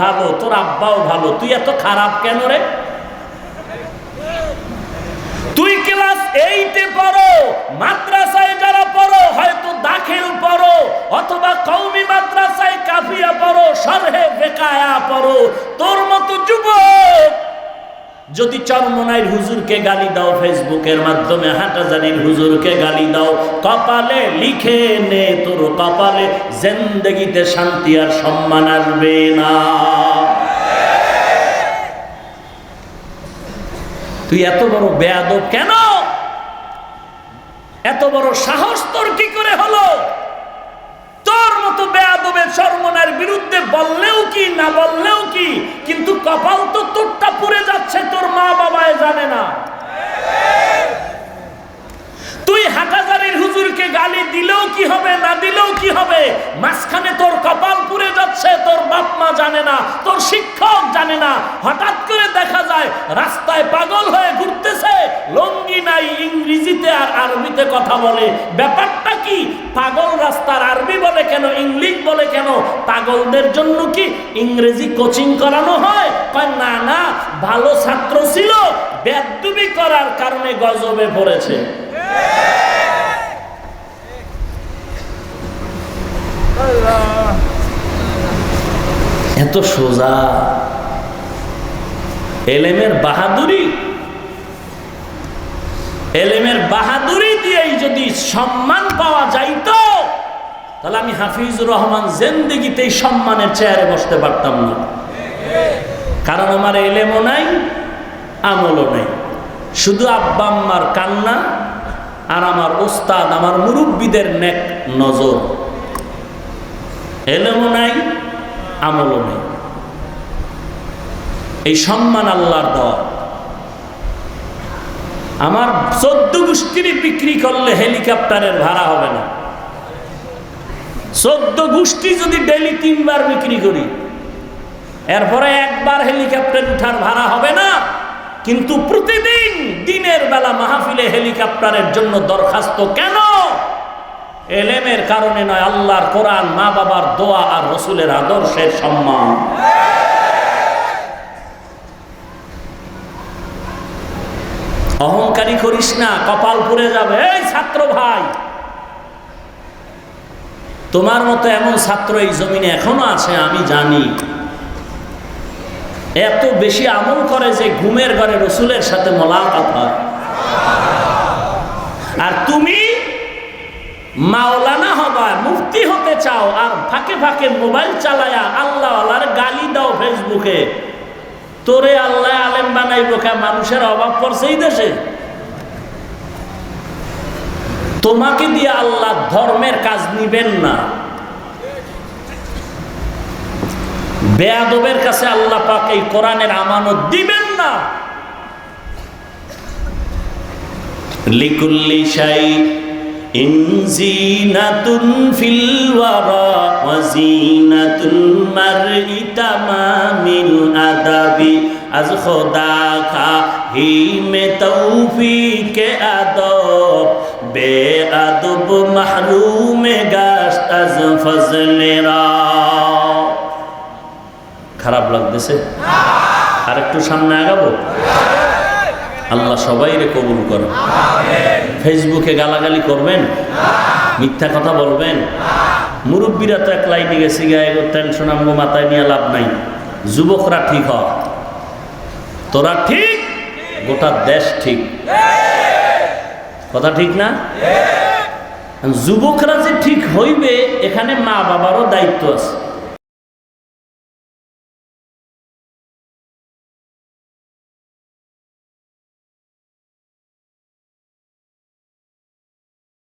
ভালো তোর আব্বাও ভালো। তুই এত খারাপ কেন রে? তুই ক্লাস এইটে পড়ো যদি চরমনাইর হুজুরকে গালি দাও ফেসবুকের মাধ্যমে, হাটাজারির হুজুরকে গালি দাও, কপালে লিখে নে তোর কপালে, জিন্দগিতে শান্তি আর সম্মান আসবে না। তুই এত বড় বেয়াদব কেন? এত বড় সাহস তোর কি করে হলো তোর মতো বেয়াদবের সর্বনার বিরুদ্ধে বললেও কি, না বললেও কি? কিন্তু কপাল তো তোরটা পুড়ে যাচ্ছে, তোর মা বাবায় জানে না। তুই হাটাজারির হুজুরকে গালি দিলেও কি হবে, না দিলেও কি হবে? মাঝখানে তোর কপাল পুড়ে যাচ্ছে, তোর বাপ মা জানে না, তোর শিক্ষক জানে না। হঠাৎ করে দেখা যায়, রাস্তায় পাগল হয়ে ঘুরতেছে, লঙ্গি নাই ইংরেজিতে আর আরবিতে কথা বলে। ব্যাপারটা কি? পাগল রাস্তার আরবি বলে কেন? ইংলিশ বলে কেন? পাগলদের জন্য কি ইংরেজি কোচিং করানো হয়? না না, ভালো ছাত্র ছিল, বেদবি করার কারণে গজবে পড়েছে। এত সোজা। এলেমের বাহাদুরি এলেমের বাহাদুরি দিয়েই যদি সম্মান পাওয়া যাইত, তাহলে আমি হাফিজুর রহমান জেন্দিগিতেই সম্মানের চেয়ারে বসতে পারতাম না। কারণ আমার এলেমও নাই, আমলও নাই। শুধু আব্বা আম্মার কান্না আর আমার ওস্তাদ, আমার মুরব্বীদের নেক নজর। এলেমও নাই, আমলও নেই। এই সম্মান আল্লাহর দেওয়া। আমার চোদ্দ গোষ্ঠীর বিক্রি করলে হেলিকপ্টারের ভাড়া হবে না। চোদ্দ গোষ্ঠী যদি ডেলি তিনবার বিক্রি করি, এরপরে একবার হেলিকপ্টার উঠার ভাড়া হবে না, কিন্তু প্রতিদিন দিনের বেলা মাহফিলে হেলিকপ্টারের জন্য দরখাস্ত কেন? এলেমের কারণে নয়, আল্লাহর কোরআন মা বাবার দোয়া আর রসুলের আদর্শের সম্মান। অহংকারী করিস না, কপাল পুড়ে যাবে। এই ছাত্র ভাই, তোমার মতো এমন ছাত্র এই জমিনে এখনও আছে, আমি জানি। এত বেশি আমল করে যে ঘুমের ঘরে রসুলের সাথে মোলাকাত হয়। আর তুমি মাওলানা হবা, মুফতি হতে চাও, আর ফাঁকে ফাঁকে মোবাইল চালায়া আল্লাহ গালি দাও ফেসবুকে। তোরে আল্লাহ আলেম বানাইব কে, মানুষের অভাব পড়ছে এই দেশে। তোমাকে দিয়ে আল্লাহ ধর্মের কাজ নিবেন না। বেয়াদবের কাছে আল্লাহ পাক এই কোরআনের আমানত দিবেন না। লিকুল্লি শাই ইনজিনাতুন ফিল ওয়ারা ওয়া জিনাতুল মারই তামামিল আদাবি। আজ খোদা খা হি মে তৌফিক আদব বে আদব মাহরুম গাশত আজ ফজলেরা খারাপ লাগতেছে আর একটু সামনে আগাবো؟ আল্লাহ সবাই রে কবুল করো ফেসবুকে গালাগালি করবেন? মিথ্যা কথা বলবেন? মুরব্বীরা তো এক লাইনে গেছে গায়ে টেনশন আমগো মাথায় নিয়ে লাভ নাই। যুবকরা ঠিক হ তোরা ঠিক? গোটা দেশ ঠিক। কথা ঠিক না? যুবকরা যে ঠিক হইবে, এখানে মা বাবারও দায়িত্ব আছে।